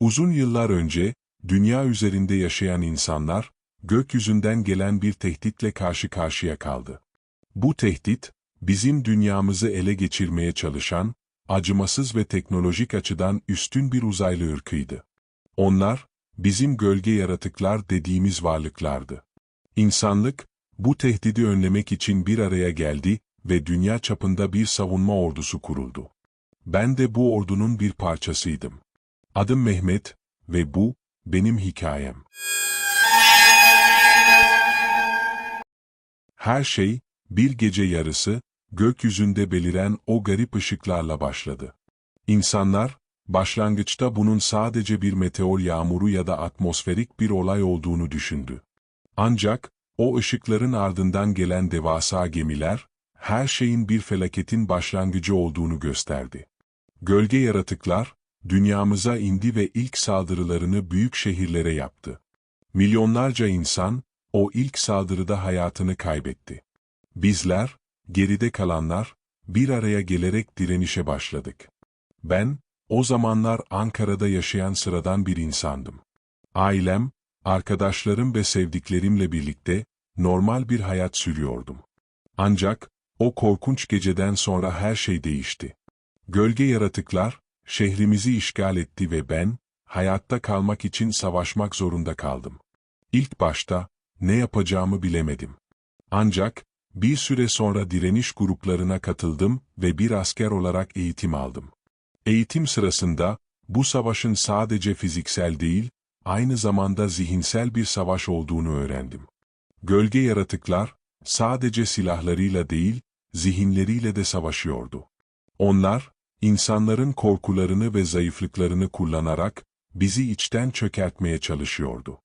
Uzun yıllar önce, dünya üzerinde yaşayan insanlar, gökyüzünden gelen bir tehditle karşı karşıya kaldı. Bu tehdit, bizim dünyamızı ele geçirmeye çalışan, acımasız ve teknolojik açıdan üstün bir uzaylı ırkıydı. Onlar, bizim gölge yaratıklar dediğimiz varlıklardı. İnsanlık, bu tehdidi önlemek için bir araya geldi ve dünya çapında bir savunma ordusu kuruldu. Ben de bu ordunun bir parçasıydım. Adım Mehmet ve bu, benim hikayem. Her şey, bir gece yarısı, gökyüzünde beliren o garip ışıklarla başladı. İnsanlar, başlangıçta bunun sadece bir meteor yağmuru ya da atmosferik bir olay olduğunu düşündü. Ancak, o ışıkların ardından gelen devasa gemiler, her şeyin bir felaketin başlangıcı olduğunu gösterdi. Gölge yaratıklar, dünyamıza indi ve ilk saldırılarını büyük şehirlere yaptı. Milyonlarca insan, o ilk saldırıda hayatını kaybetti. Bizler, geride kalanlar, bir araya gelerek direnişe başladık. Ben, o zamanlar Ankara'da yaşayan sıradan bir insandım. Ailem, arkadaşlarım ve sevdiklerimle birlikte, normal bir hayat sürüyordum. Ancak, o korkunç geceden sonra her şey değişti. Gölge yaratıklar, şehrimizi işgal etti ve ben, hayatta kalmak için savaşmak zorunda kaldım. İlk başta, ne yapacağımı bilemedim. Ancak, bir süre sonra direniş gruplarına katıldım ve bir asker olarak eğitim aldım. Eğitim sırasında, bu savaşın sadece fiziksel değil, aynı zamanda zihinsel bir savaş olduğunu öğrendim. Gölge yaratıklar, sadece silahlarıyla değil, zihinleriyle de savaşıyordu. Onlar, insanların korkularını ve zayıflıklarını kullanarak, bizi içten çökertmeye çalışıyordu.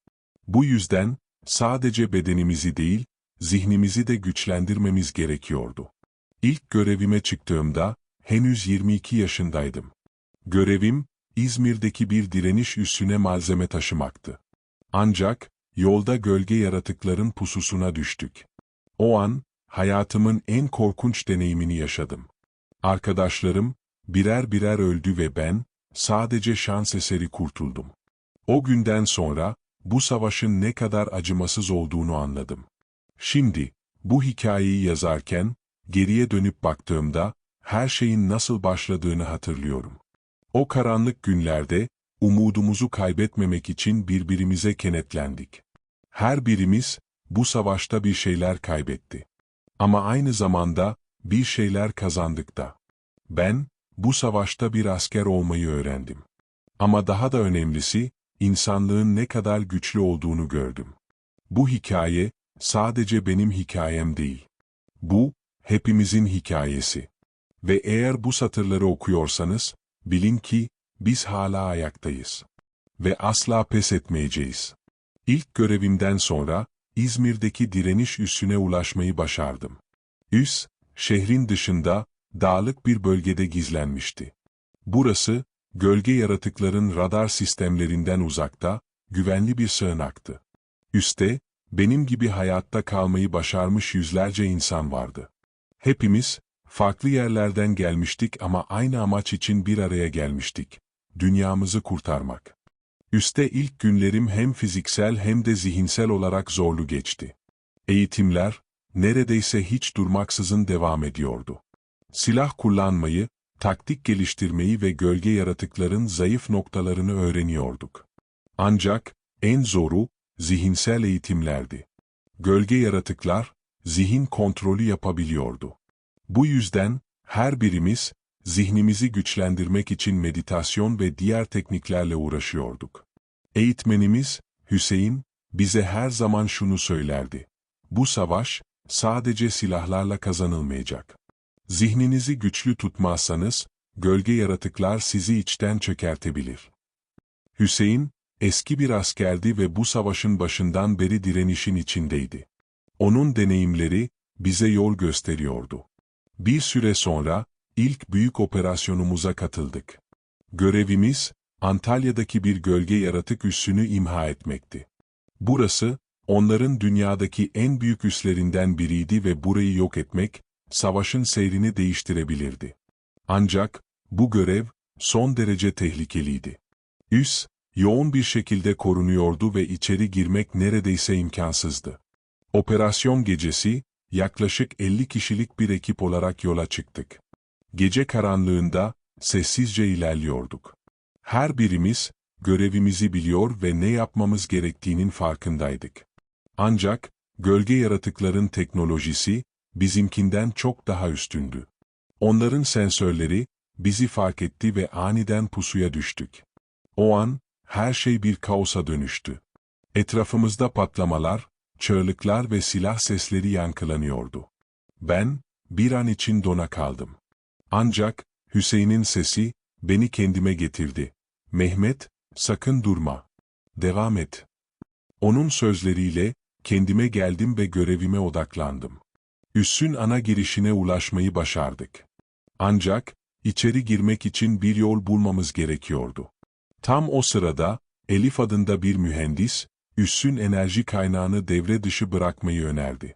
Bu yüzden, sadece bedenimizi değil, zihnimizi de güçlendirmemiz gerekiyordu. İlk görevime çıktığımda, henüz 22 yaşındaydım. Görevim, İzmir'deki bir direniş üssüne malzeme taşımaktı. Ancak, yolda gölge yaratıkların pususuna düştük. O an, hayatımın en korkunç deneyimini yaşadım. Arkadaşlarım, birer birer öldü ve ben, sadece şans eseri kurtuldum. O günden sonra, bu savaşın ne kadar acımasız olduğunu anladım. Şimdi, bu hikayeyi yazarken, geriye dönüp baktığımda, her şeyin nasıl başladığını hatırlıyorum. O karanlık günlerde, umudumuzu kaybetmemek için birbirimize kenetlendik. Her birimiz, bu savaşta bir şeyler kaybetti. Ama aynı zamanda, bir şeyler kazandık da. Ben, bu savaşta bir asker olmayı öğrendim. Ama daha da önemlisi, insanlığın ne kadar güçlü olduğunu gördüm. Bu hikaye, sadece benim hikayem değil. Bu, hepimizin hikayesi. Ve eğer bu satırları okuyorsanız, bilin ki, biz hala ayaktayız. Ve asla pes etmeyeceğiz. İlk görevimden sonra, İzmir'deki direniş üssüne ulaşmayı başardım. Üs, şehrin dışında, dağlık bir bölgede gizlenmişti. Burası, gölge yaratıkların radar sistemlerinden uzakta, güvenli bir sığınaktı. Üste, benim gibi hayatta kalmayı başarmış yüzlerce insan vardı. Hepimiz, farklı yerlerden gelmiştik ama aynı amaç için bir araya gelmiştik. Dünyamızı kurtarmak. Üste ilk günlerim hem fiziksel hem de zihinsel olarak zorlu geçti. Eğitimler, neredeyse hiç durmaksızın devam ediyordu. Silah kullanmayı, taktik geliştirmeyi ve gölge yaratıkların zayıf noktalarını öğreniyorduk. Ancak, en zoru, zihinsel eğitimlerdi. Gölge yaratıklar, zihin kontrolü yapabiliyordu. Bu yüzden, her birimiz, zihnimizi güçlendirmek için meditasyon ve diğer tekniklerle uğraşıyorduk. Eğitmenimiz, Hüseyin, bize her zaman şunu söylerdi. Bu savaş, sadece silahlarla kazanılmayacak. Zihninizi güçlü tutmazsanız, gölge yaratıklar sizi içten çökertebilir. Hüseyin, eski bir askerdi ve bu savaşın başından beri direnişin içindeydi. Onun deneyimleri, bize yol gösteriyordu. Bir süre sonra, ilk büyük operasyonumuza katıldık. Görevimiz, Antalya'daki bir gölge yaratık üssünü imha etmekti. Burası, onların dünyadaki en büyük üslerinden biriydi ve burayı yok etmek, savaşın seyrini değiştirebilirdi. Ancak, bu görev, son derece tehlikeliydi. Üs, yoğun bir şekilde korunuyordu ve içeri girmek neredeyse imkansızdı. Operasyon gecesi, yaklaşık 50 kişilik bir ekip olarak yola çıktık. Gece karanlığında, sessizce ilerliyorduk. Her birimiz, görevimizi biliyor ve ne yapmamız gerektiğinin farkındaydık. Ancak, gölge yaratıkların teknolojisi, bizimkinden çok daha üstündü. Onların sensörleri, bizi fark etti ve aniden pusuya düştük. O an, her şey bir kaosa dönüştü. Etrafımızda patlamalar, çığlıklar ve silah sesleri yankılanıyordu. Ben, bir an için dona kaldım. Ancak, Hüseyin'in sesi, beni kendime getirdi. Mehmet, sakın durma. Devam et. Onun sözleriyle, kendime geldim ve görevime odaklandım. Üssün ana girişine ulaşmayı başardık. Ancak, içeri girmek için bir yol bulmamız gerekiyordu. Tam o sırada, Elif adında bir mühendis, üssün enerji kaynağını devre dışı bırakmayı önerdi.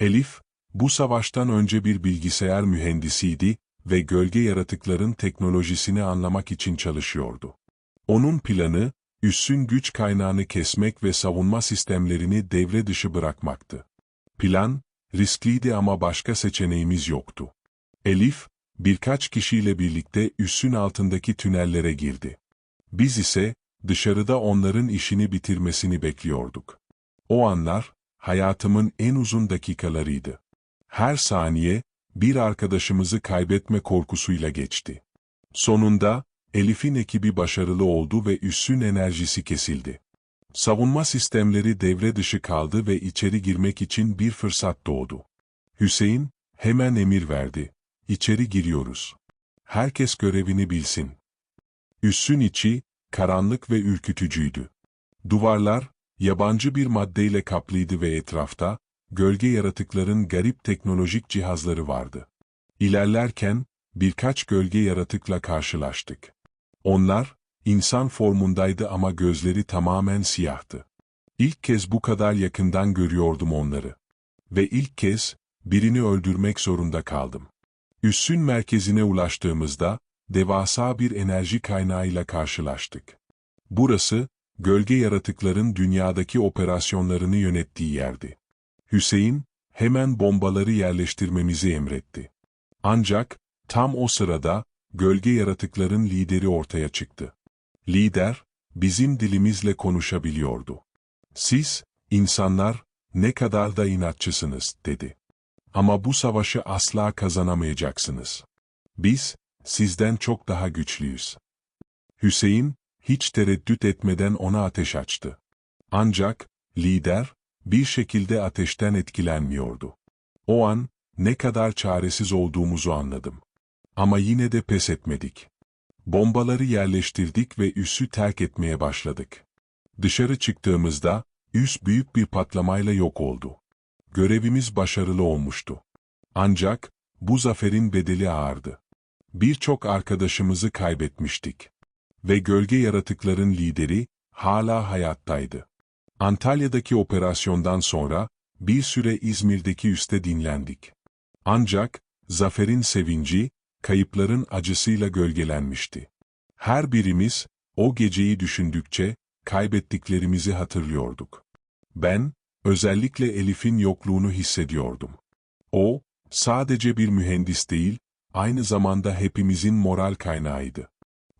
Elif, bu savaştan önce bir bilgisayar mühendisiydi ve gölge yaratıkların teknolojisini anlamak için çalışıyordu. Onun planı, üssün güç kaynağını kesmek ve savunma sistemlerini devre dışı bırakmaktı. Plan, riskliydi ama başka seçeneğimiz yoktu. Elif, birkaç kişiyle birlikte üssün altındaki tünellere girdi. Biz ise, dışarıda onların işini bitirmesini bekliyorduk. O anlar, hayatımın en uzun dakikalarıydı. Her saniye, bir arkadaşımızı kaybetme korkusuyla geçti. Sonunda, Elif'in ekibi başarılı oldu ve üssün enerjisi kesildi. Savunma sistemleri devre dışı kaldı ve içeri girmek için bir fırsat doğdu. Hüseyin, hemen emir verdi. İçeri giriyoruz. Herkes görevini bilsin. Üssün içi, karanlık ve ürkütücüydü. Duvarlar, yabancı bir maddeyle kaplıydı ve etrafta, gölge yaratıkların garip teknolojik cihazları vardı. İlerlerken, birkaç gölge yaratıkla karşılaştık. Onlar, insan formundaydı ama gözleri tamamen siyahtı. İlk kez bu kadar yakından görüyordum onları. Ve ilk kez, birini öldürmek zorunda kaldım. Üssün merkezine ulaştığımızda, devasa bir enerji kaynağıyla karşılaştık. Burası, gölge yaratıkların dünyadaki operasyonlarını yönettiği yerdi. Hüseyin, hemen bombaları yerleştirmemizi emretti. Ancak, tam o sırada, gölge yaratıkların lideri ortaya çıktı. Lider, bizim dilimizle konuşabiliyordu. Siz, insanlar, ne kadar da inatçısınız, dedi. Ama bu savaşı asla kazanamayacaksınız. Biz, sizden çok daha güçlüyüz. Hüseyin, hiç tereddüt etmeden ona ateş açtı. Ancak, lider, bir şekilde ateşten etkilenmiyordu. O an, ne kadar çaresiz olduğumuzu anladım. Ama yine de pes etmedik. Bombaları yerleştirdik ve üssü terk etmeye başladık. Dışarı çıktığımızda, üs büyük bir patlamayla yok oldu. Görevimiz başarılı olmuştu. Ancak, bu zaferin bedeli ağırdı. Birçok arkadaşımızı kaybetmiştik. Ve gölge yaratıkların lideri, hala hayattaydı. Antalya'daki operasyondan sonra, bir süre İzmir'deki üste dinlendik. Ancak, zaferin sevinci, kayıpların acısıyla gölgelenmişti. Her birimiz, o geceyi düşündükçe, kaybettiklerimizi hatırlıyorduk. Ben, özellikle Elif'in yokluğunu hissediyordum. O, sadece bir mühendis değil, aynı zamanda hepimizin moral kaynağıydı.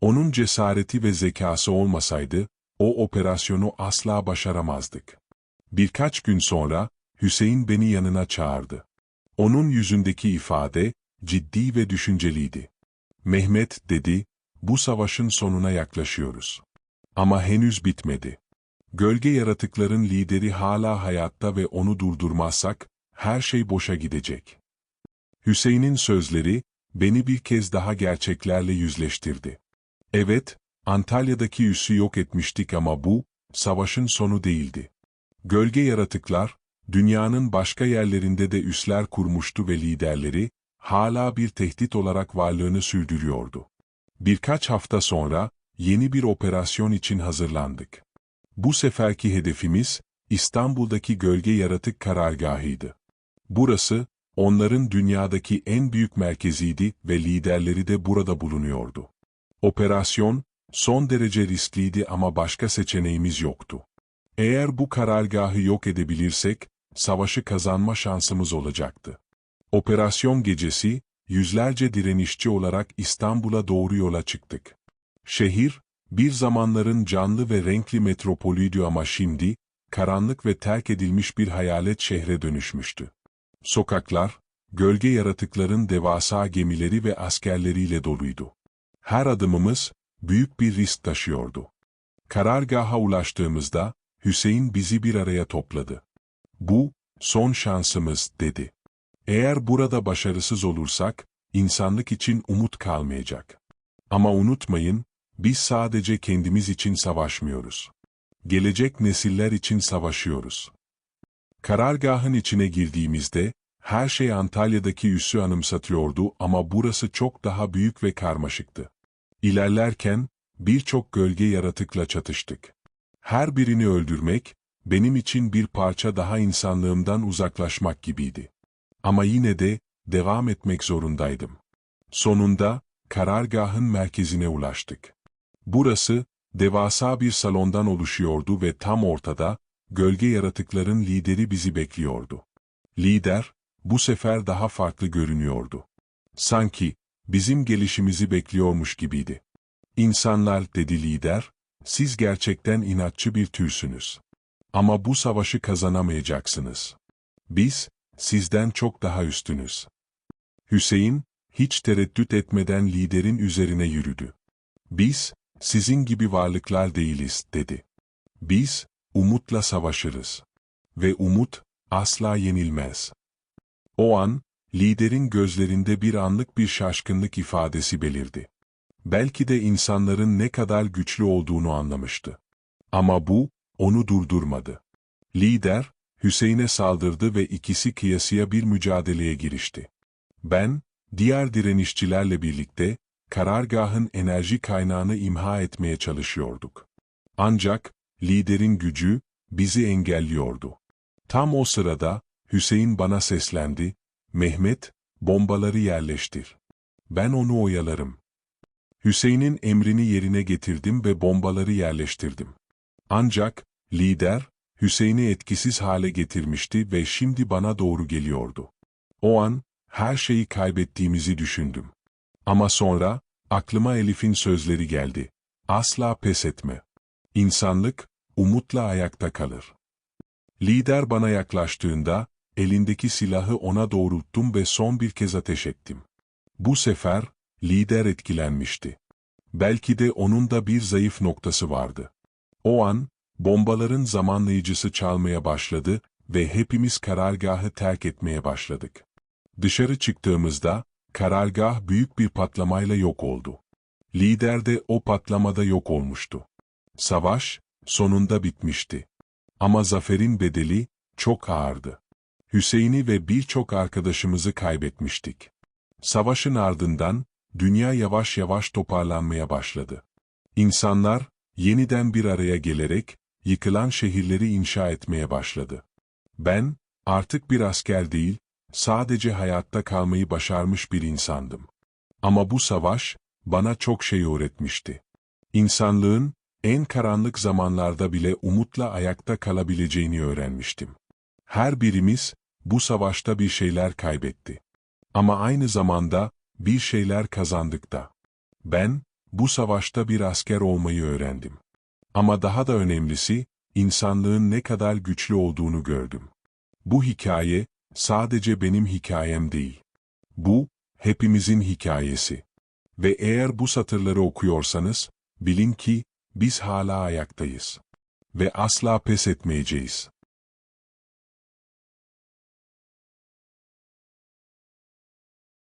Onun cesareti ve zekası olmasaydı, o operasyonu asla başaramazdık. Birkaç gün sonra, Hüseyin beni yanına çağırdı. Onun yüzündeki ifade, ciddi ve düşünceliydi. Mehmet, dedi, bu savaşın sonuna yaklaşıyoruz. Ama henüz bitmedi. Gölge yaratıkların lideri hala hayatta ve onu durdurmazsak, her şey boşa gidecek. Hüseyin'in sözleri, beni bir kez daha gerçeklerle yüzleştirdi. Evet, Antalya'daki üssü yok etmiştik ama bu, savaşın sonu değildi. Gölge yaratıklar, dünyanın başka yerlerinde de üsler kurmuştu ve liderleri, hala bir tehdit olarak varlığını sürdürüyordu. Birkaç hafta sonra, yeni bir operasyon için hazırlandık. Bu seferki hedefimiz, İstanbul'daki gölge yaratık karargahıydı. Burası, onların dünyadaki en büyük merkeziydi ve liderleri de burada bulunuyordu. Operasyon, Son derece riskliydi ama başka seçeneğimiz yoktu. Eğer bu karargahı yok edebilirsek, savaşı kazanma şansımız olacaktı. Operasyon gecesi, yüzlerce direnişçi olarak İstanbul'a doğru yola çıktık. Şehir, bir zamanların canlı ve renkli metropolüydü ama şimdi, karanlık ve terk edilmiş bir hayalet şehre dönüşmüştü. Sokaklar, gölge yaratıkların devasa gemileri ve askerleriyle doluydu. Her adımımız, büyük bir risk taşıyordu. Karargaha ulaştığımızda, Hüseyin bizi bir araya topladı. Bu, son şansımız, dedi. Eğer burada başarısız olursak, insanlık için umut kalmayacak. Ama unutmayın, biz sadece kendimiz için savaşmıyoruz. Gelecek nesiller için savaşıyoruz. Karargahın içine girdiğimizde, her şey Antalya'daki üssü anımsatıyordu ama burası çok daha büyük ve karmaşıktı. İlerlerken, birçok gölge yaratıkla çatıştık. Her birini öldürmek, benim için bir parça daha insanlığımdan uzaklaşmak gibiydi. Ama yine de, devam etmek zorundaydım. Sonunda, karargahın merkezine ulaştık. Burası, devasa bir salondan oluşuyordu ve tam ortada, gölge yaratıkların lideri bizi bekliyordu. Lider, bu sefer daha farklı görünüyordu. Sanki, bizim gelişimizi bekliyormuş gibiydi. İnsanlar, dedi lider, siz gerçekten inatçı bir türsünüz. Ama bu savaşı kazanamayacaksınız. Biz, sizden çok daha üstünüz. Hüseyin, hiç tereddüt etmeden liderin üzerine yürüdü. Biz, sizin gibi varlıklar değiliz, dedi. Biz, umutla savaşırız. Ve umut, asla yenilmez. O an, liderin gözlerinde bir anlık bir şaşkınlık ifadesi belirdi. Belki de insanların ne kadar güçlü olduğunu anlamıştı. Ama bu, onu durdurmadı. Lider, Hüseyin'e saldırdı ve ikisi kıyasıya bir mücadeleye girişti. Ben, diğer direnişçilerle birlikte, karargahın enerji kaynağını imha etmeye çalışıyorduk. Ancak, liderin gücü, bizi engelliyordu. Tam o sırada, Hüseyin bana seslendi, Mehmet, bombaları yerleştir. Ben onu oyalarım. Hüseyin'in emrini yerine getirdim ve bombaları yerleştirdim. Ancak, lider, Hüseyin'i etkisiz hale getirmişti ve şimdi bana doğru geliyordu. O an, her şeyi kaybettiğimizi düşündüm. Ama sonra, aklıma Elif'in sözleri geldi. Asla pes etme. İnsanlık, umutla ayakta kalır. Lider bana yaklaştığında, elindeki silahı ona doğrulttum ve son bir kez ateş ettim. Bu sefer, lider etkilenmişti. Belki de onun da bir zayıf noktası vardı. O an, bombaların zamanlayıcısı çalmaya başladı ve hepimiz karargahı terk etmeye başladık. Dışarı çıktığımızda, karargah büyük bir patlamayla yok oldu. Lider de o patlamada yok olmuştu. Savaş, sonunda bitmişti. Ama zaferin bedeli, çok ağırdı. Hüseyin'i ve birçok arkadaşımızı kaybetmiştik. Savaşın ardından, dünya yavaş yavaş toparlanmaya başladı. İnsanlar, yeniden bir araya gelerek, yıkılan şehirleri inşa etmeye başladı. Ben, artık bir asker değil, sadece hayatta kalmayı başarmış bir insandım. Ama bu savaş, bana çok şey öğretmişti. İnsanlığın, en karanlık zamanlarda bile umutla ayakta kalabileceğini öğrenmiştim. Her birimiz, bu savaşta bir şeyler kaybetti. Ama aynı zamanda, bir şeyler kazandık da. Ben, bu savaşta bir asker olmayı öğrendim. Ama daha da önemlisi, insanlığın ne kadar güçlü olduğunu gördüm. Bu hikaye, sadece benim hikayem değil. Bu, hepimizin hikayesi. Ve eğer bu satırları okuyorsanız, bilin ki, biz hala ayaktayız. Ve asla pes etmeyeceğiz.